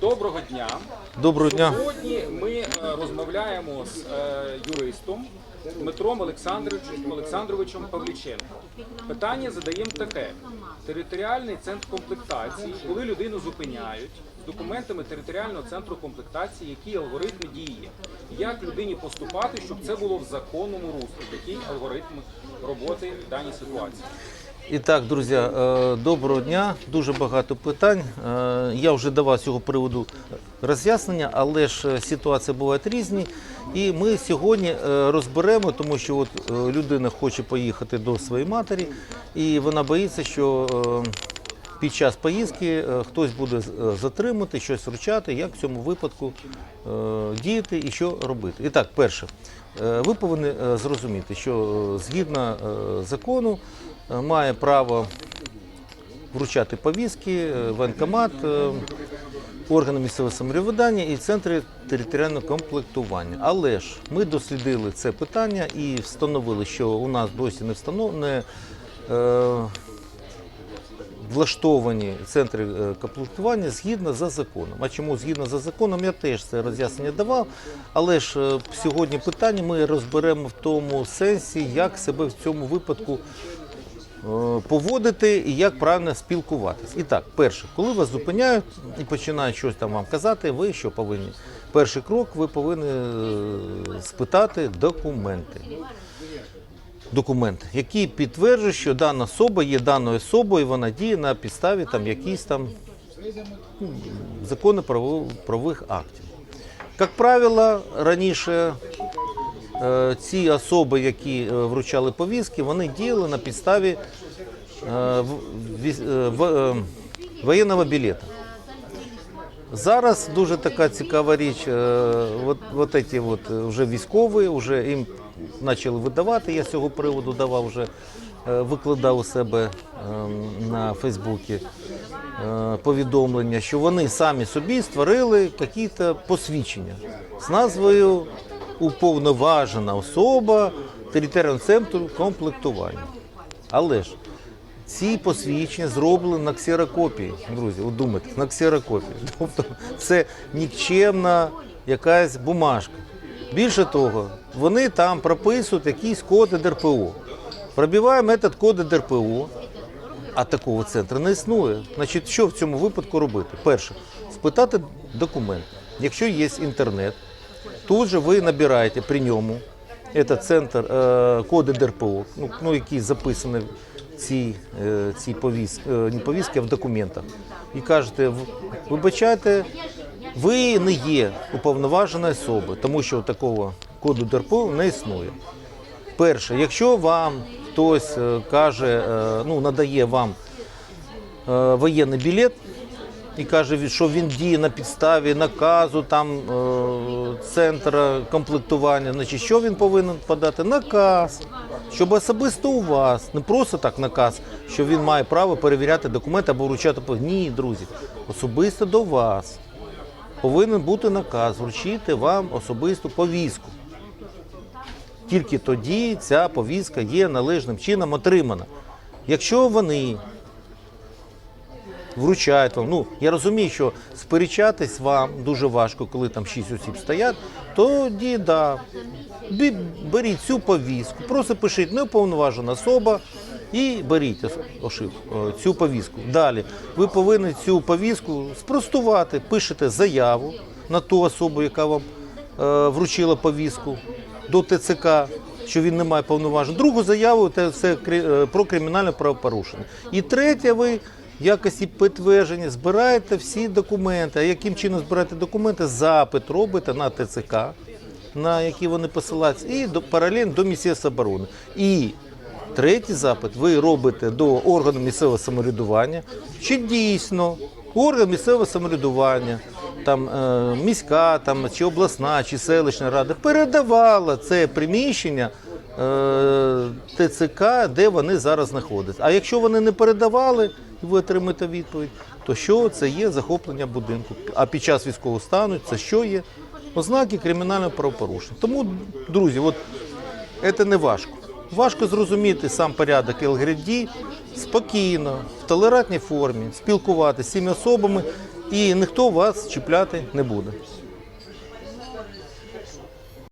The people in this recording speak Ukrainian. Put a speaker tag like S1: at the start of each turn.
S1: Доброго дня.
S2: Доброго дня.
S1: Сьогодні ми е, розмовляємо з е, юристом Дмитром Олександровичем, Олександровичем Павліченком. Питання задаємо таке: територіальний центр комплектації, коли людину зупиняють з документами територіального центру комплектації, які алгоритми дії, як людині поступати, щоб це було в законному руслі, які алгоритми роботи в даній ситуації.
S2: І так, друзі, е, доброго дня. Дуже багато питань. Е, Я вже давав з цього приводу роз'яснення, але ж е, ситуації бувають різні. І ми сьогодні розберемо, тому що от людина хоче поїхати до своєї матері, і вона боїться, що під час поїздки хтось буде затримати, щось вручати, як в цьому випадку діяти і що робити. І так, перше, ви повинні зрозуміти, що згідно закону має право вручати повістки, е, воєнкомат, е, органи місцевого самоврядування і центри територіального комплектування. Але ж ми дослідили це питання і встановили, що у нас досі не встановлено. Е, влаштовані центри е, комплектування згідно за законом. А чому згідно за законом, я теж це роз'яснення давав. Але ж е, сьогодні питання ми розберемо в тому сенсі, як себе в цьому випадку е, поводити і як правильно спілкуватись. І так, перше, коли вас зупиняють і починають щось там вам казати, ви що повинні? Перший крок, ви повинні е, спитати документи документ, який підтверджує, що дана особа є даною особою, вона діє на підставі там якісь там ну, законно правових актів. Як правило, раніше е, ці особи, які е, вручали повістки, вони діяли на підставі е, е, е, воєнного білета. Зараз дуже така цікава річ. е, От, от эти от е, вже військові, вже їм почали видавати. Я з цього приводу давав вже е, викладав у себе на Фейсбуці е, повідомлення, що вони самі собі створили якісь посвідчення з назвою уповноважена особа територіального центру комплектування. Але ж ці посвідчення зроблені на ксерокопії, друзі. Думайте, на ксерокопії. Тобто це нікчемна якась бумажка. Більше того, вони там прописують якісь коди ДРПО. Пробиваємо этот код ДРПО, а такого центру не існує. Значить, що в цьому випадку робити? Перше, спитати документ. Якщо є інтернет, тут же ви набираєте при ньому це центр е, коди ДРПО, ну, ну, які записані в ці, е, ці повістки, е, не повістки, а в документах. І кажете, вибачайте, ви не є уповноваженою особою, тому що такого коду ДРПО не існує. Перше, якщо вам хтось е, каже, е, ну надає вам е, воєнний білет і каже, що він діє на підставі наказу там центра комплектування, значить, що він повинен подати? Наказ, щоб особисто у вас, не просто так наказ, що він має право перевіряти документи або вручати пов- Ні, друзі, особисто до вас повинен бути наказ вручити вам особисту повістку. Тільки тоді ця повістка є належним чином отримана. Якщо вони вручають вам, ну я розумію, що сперечатись вам дуже важко, коли там шість осіб стоять, тоді да, беріть цю повістку, просто пишіть неуповноважена особа і беріть ошиб, е, цю повістку. Далі ви повинні цю повістку спростувати, пишете заяву на ту особу, яка вам е, вручила повістку до ТЦК, що він не має повноважень. Другу заяву це, е, про кримінальне правопорушення. І третє, ви якості підтвердження збираєте всі документи. А яким чином збираєте документи? Запит робите на ТЦК, на які вони посилаються, і до, паралельно до Міністерства оборони. І третій запит ви робите до органу місцевого самоврядування, чи дійсно орган місцевого самоврядування, там е, міська, там чи обласна, чи селищна рада передавала це приміщення ТЦК, де вони зараз знаходяться. А якщо вони не передавали, і ви отримаєте відповідь, то що це є захоплення будинку? А під час військового стану це що є? Ознаки кримінального правопорушення. Тому, друзі, от це не важко. Важко зрозуміти сам порядок ЛГРД спокійно, в толерантній формі, спілкуватися з цими особами і ніхто вас чіпляти не буде.